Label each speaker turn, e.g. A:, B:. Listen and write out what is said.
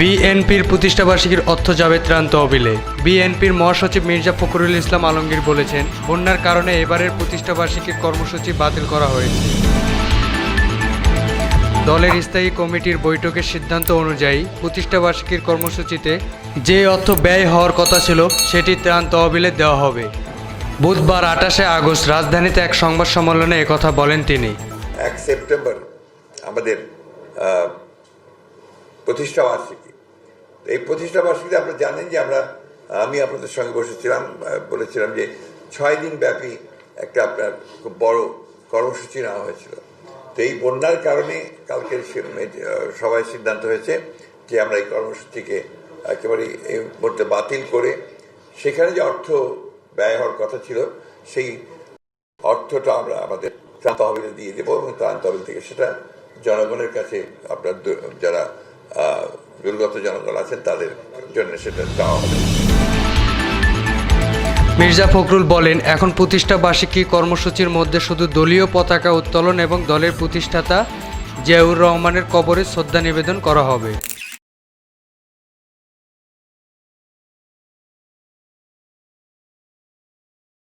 A: বিএনপির প্রতিষ্ঠাবার্ষিকীর অর্থ যাবে ত্রাণ তহবিলে। বিএনপির মহাসচিব মির্জা ফখরুল ইসলাম আলমগীর বলেছেন, বন্যার কারণে এবারের প্রতিষ্ঠাবার্ষিকীর কর্মসূচি বাতিল করা হয়েছে। দলের স্থায়ী কমিটির বৈঠকের সিদ্ধান্ত অনুযায়ী প্রতিষ্ঠাবার্ষিকীর কর্মসূচিতে যে অর্থ ব্যয় হওয়ার কথা ছিল, সেটি ত্রাণ তহবিলে দেওয়া হবে। বুধবার আঠাশে আগস্ট রাজধানীতে এক সংবাদ সম্মেলনে একথা বলেন তিনি।
B: এক সেপ্টেম্বর আমাদের আহ, প্রতিষ্ঠা বার্ষিকী। তো এই প্রতিষ্ঠা বার্ষিকীতে আপনারা জানেন যে আমরা আমি আপনাদের সঙ্গে বসেছিলাম বলেছিলাম যে ছয় দিন ব্যাপী একটা আপনার খুব বড় কর্মসূচি নেওয়া হয়েছিল। তো এই বন্যার কারণে কালকের সবাই সিদ্ধান্ত হয়েছে যে আমরা এই কর্মসূচিকে একেবারে এই মুহূর্তে বাতিল করে সেখানে যে অর্থ ব্যয় হওয়ার কথা ছিল সেই অর্থটা আমরা আমাদের ত্রাণ তহবিলে দিয়ে দেবো এবং ত্রাণ তহবিল থেকে সেটা জনগণের কাছে আপনার যারা দুর্গত জনগণ আছেন তাদের জন্য সেটা দেওয়া হবে।
A: মির্জা ফখরুল বলেন, এখন প্রতিষ্ঠা বার্ষিকী কর্মসূচির মধ্যে শুধু দলীয় পতাকা উত্তোলন এবং দলের প্রতিষ্ঠাতা জিয়াউর রহমানের কবরে শ্রদ্ধা নিবেদন করা হবে।